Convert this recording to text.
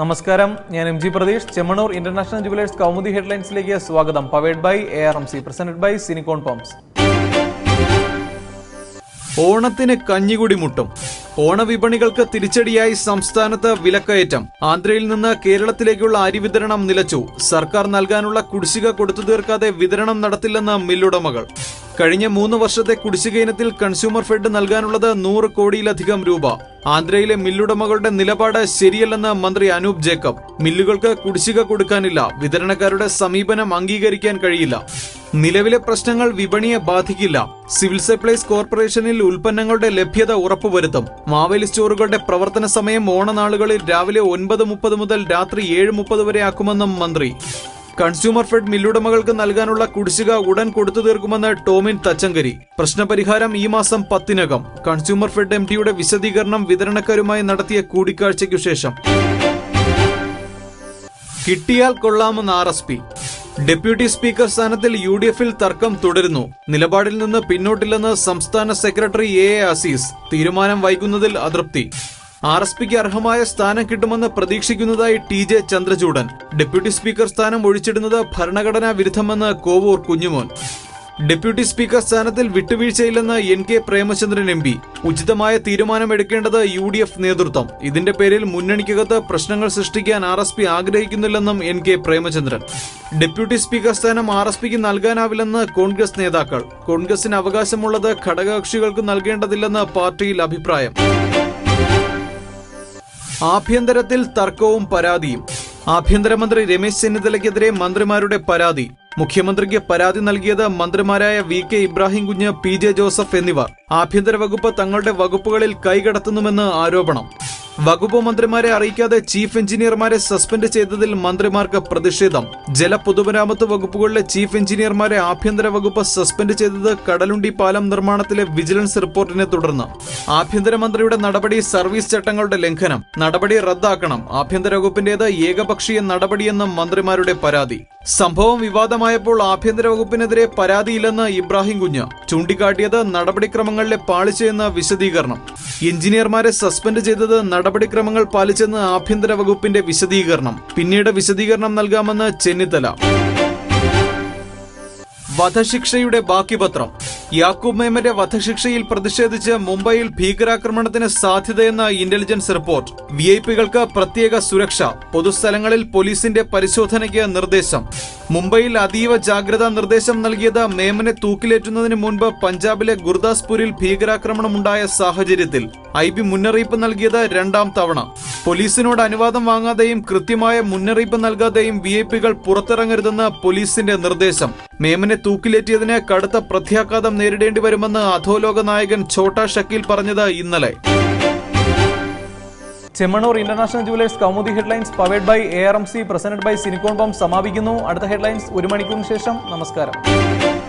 നമസ്കാരം. ഞാൻ M G Pratheesh. Chemmanur international jewellers Kaumudi ഹെഡ്ലൈൻസിലേക്ക് സ്വാഗതം. Powered by A R M C presented by Sinicon pumps ഓണത്തിന് കഞ്ഞികുടി മുട്ടും. ഓണവിപണികൾക്ക് തിരിച്ചടിയായി സംസ്ഥാനത്ത് വിലക്കയറ്റം. ആന്ധ്രയിൽ നിന്ന് കേരളത്തിലേക്കുള്ള അരി വിതരണം നിലച്ചു. സർക്കാർ നൽകാനുള്ള കുടിശ്ശിക കൊടുത്തു തീർക്കാതെ വിതരണം നടത്തില്ലെന്ന് മില്ലുടമകൾ. കഴിഞ്ഞ മൂന്ന് വർഷത്തെ കുടിശ്ശിക ഇനത്തിൽ കൺസ്യൂമർ ഫെഡ് നൽകാനുള്ളത് നൂറ് കോടിയിലധികം രൂപ. ആന്ധ്രയിലെ മില്ലുടമകളുടെ നിലപാട് ശരിയല്ലെന്ന് മന്ത്രി അനൂപ് ജേക്കബ്. മില്ലുകൾക്ക് കുടിശ്ശിക കൊടുക്കാനില്ല. വിതരണക്കാരുടെ സമീപനം അംഗീകരിക്കാൻ കഴിയില്ല. നിലവിലെ പ്രശ്നങ്ങൾ വിപണിയെ ബാധിക്കില്ല. സിവിൽ സപ്ലൈസ് കോർപ്പറേഷനിൽ ഉൽപ്പന്നങ്ങളുടെ ലഭ്യത ഉറപ്പുവരുത്തും. മാവേലി സ്റ്റോറുകളുടെ പ്രവർത്തന സമയം ഓണനാളുകളിൽ രാവിലെ ഒൻപത് മുപ്പത് മുതൽ രാത്രി ഏഴ് മുപ്പത് വരെ ആക്കുമെന്നും മന്ത്രി. കൺസ്യൂമർ ഫെഡ് മില്ലുടമകൾക്ക് നൽകാനുള്ള കുടിശ്ശിക ഉടൻ കൊടുത്തു തീർക്കുമെന്ന് ടോമിൻ തച്ചങ്കരി. പ്രശ്നപരിഹാരം ഈ മാസം പത്തിനകം. കൺസ്യൂമർ ഫെഡ് എം ടിയുടെ വിശദീകരണം വിതരണക്കാരുമായി നടത്തിയ കൂടിക്കാഴ്ചയ്ക്കു ശേഷം. കിട്ടിയാൽ കൊള്ളാമെന്ന് R S P. Deputy speaker സ്ഥാനത്തിൽ U D എഫിൽ തർക്കം തുടരുന്നു. നിലപാടിൽ നിന്ന് പിന്നോട്ടില്ലെന്ന് സംസ്ഥാന സെക്രട്ടറി എ അസീസ്. തീരുമാനം വൈകുന്നതിൽ അതൃപ്തി. ആർ എസ് പിക്ക് അർഹമായ സ്ഥാനം കിട്ടുമെന്ന് പ്രതീക്ഷിക്കുന്നതായി T J Chandrachoodan. Deputy speaker സ്ഥാനം ഒഴിച്ചിടുന്നത് ഭരണഘടനാ വിരുദ്ധമെന്ന് കോവൂർ കുഞ്ഞുമോൻ. ഡെപ്യൂട്ടി സ്പീക്കർ സ്ഥാനത്തിൽ വിട്ടുവീഴ്ചയില്ലെന്ന് N K Premachandran M P. ഉചിതമായ തീരുമാനമെടുക്കേണ്ടത് യു ഡി എഫ് നേതൃത്വം. ഇതിന്റെ പേരിൽ മുന്നണിക്കകത്ത് പ്രശ്നങ്ങൾ സൃഷ്ടിക്കാൻ R S P ആഗ്രഹിക്കുന്നില്ലെന്നും N K Premachandran. Deputy speaker സ്ഥാനം ആർ എസ് പിക്ക് നൽകാനാവില്ലെന്ന് കോൺഗ്രസ് നേതാക്കൾ. കോൺഗ്രസിന് അവകാശമുള്ളത് ഘടകകക്ഷികൾക്ക് നൽകേണ്ടതില്ലെന്ന് പാർട്ടിയിൽ അഭിപ്രായം. ആഭ്യന്തരത്തിൽ തർക്കവും പരാതിയും. ആഭ്യന്തരമന്ത്രി രമേശ് ചെന്നിത്തലയ്ക്കെതിരെ മന്ത്രിമാരുടെ പരാതി. മുഖ്യമന്ത്രിക്ക് പരാതി നൽകിയത് മന്ത്രിമാരായ വി കെ ഇബ്രാഹിം കുഞ്ഞ് പി ജെ ജോസഫ് എന്നിവർ. ആഭ്യന്തര വകുപ്പ് തങ്ങളുടെ വകുപ്പുകളിൽ കൈകടത്തുന്നുവെന്ന് ആരോപണം. വകുപ്പ് മന്ത്രിമാരെ അറിയിക്കാതെ ചീഫ് എഞ്ചിനീയർമാരെ സസ്പെൻഡ് ചെയ്തതിൽ മന്ത്രിമാർക്ക് പ്രതിഷേധം. ജല പൊതുമരാമത്ത് വകുപ്പുകളിലെ ചീഫ് എഞ്ചിനീയർമാരെ ആഭ്യന്തര വകുപ്പ് സസ്പെൻഡ് ചെയ്തത് കടലുണ്ടി പാലം നിർമ്മാണത്തിലെ വിജിലൻസ് റിപ്പോർട്ടിനെ തുടർന്ന്. ആഭ്യന്തരമന്ത്രിയുടെ നടപടി സർവീസ് ചട്ടങ്ങളുടെ ലംഘനം. നടപടി റദ്ദാക്കണം. ആഭ്യന്തര വകുപ്പിന്റേത് ഏകപക്ഷീയ നടപടിയെന്ന് മന്ത്രിമാരുടെ പരാതി. സംഭവം വിവാദമായപ്പോൾ ആഭ്യന്തര വകുപ്പിനെതിരെ പരാതിയില്ലെന്ന് ഇബ്രാഹിം കുഞ്ഞ്. ചൂണ്ടിക്കാട്ടിയത് നടപടിക്രമങ്ങളിലെ പാളിച്ചയെന്ന വിശദീകരണം. എഞ്ചിനീയർമാരെ സസ്പെൻഡ് ചെയ്തത് നടപടിക്രമങ്ങൾ പാലിച്ചെന്ന് ആഭ്യന്തര വകുപ്പിന്റെ വിശദീകരണം. പിന്നീട് വിശദീകരണം നൽകാമെന്ന് ചെന്നിത്തല. വധശിക്ഷയുടെ ബാക്കി പത്രം യാക്കൂബ് മേമന്റെ വധശിക്ഷയിൽ പ്രതിഷേധിച്ച് മുംബൈയിൽ ഭീകരാക്രമണത്തിന് സാധ്യതയെന്ന ഇന്റലിജൻസ് റിപ്പോർട്ട്. വി ഐ പികൾക്ക് പ്രത്യേക സുരക്ഷ. പൊതുസ്ഥലങ്ങളിൽ പോലീസിന്റെ പരിശോധനയ്ക്ക് നിർദ്ദേശം. മുംബൈയിൽ അതീവ ജാഗ്രതാ നിർദ്ദേശം നൽകിയത് മേമനെ തൂക്കിലേറ്റുന്നതിന് മുൻപ് പഞ്ചാബിലെ ഗുർദാസ്പൂരിൽ ഭീകരാക്രമണമുണ്ടായ സാഹചര്യത്തിൽ. ഐ ബി മുന്നറിയിപ്പ് നൽകിയത് രണ്ടാം തവണ. പോലീസിനോട് അനുവാദം വാങ്ങാതെയും കൃത്യമായ മുന്നറിയിപ്പ് നൽകാതെയും വി ഐ പികൾ പുറത്തിറങ്ങരുതെന്ന് പോലീസിന്റെ നിർദ്ദേശം. മേമനെ തൂക്കിലേറ്റിയതിന് കടുത്ത പ്രത്യാഘാതം നേരിടേണ്ടി വരുമെന്ന് അധോലോക നായകൻ ഛോട്ടാ ഷക്കീൽ പറഞ്ഞത് ഇന്നലെ. Chemmanur international jewellers Kaumudi headlines powered by A R M C presented by Sinicon ബോം സമാപിക്കുന്നു. അടുത്ത ഹെഡ്ലൈൻസ് ഒരു മണിക്കൂറിന് ശേഷം. നമസ്കാരം.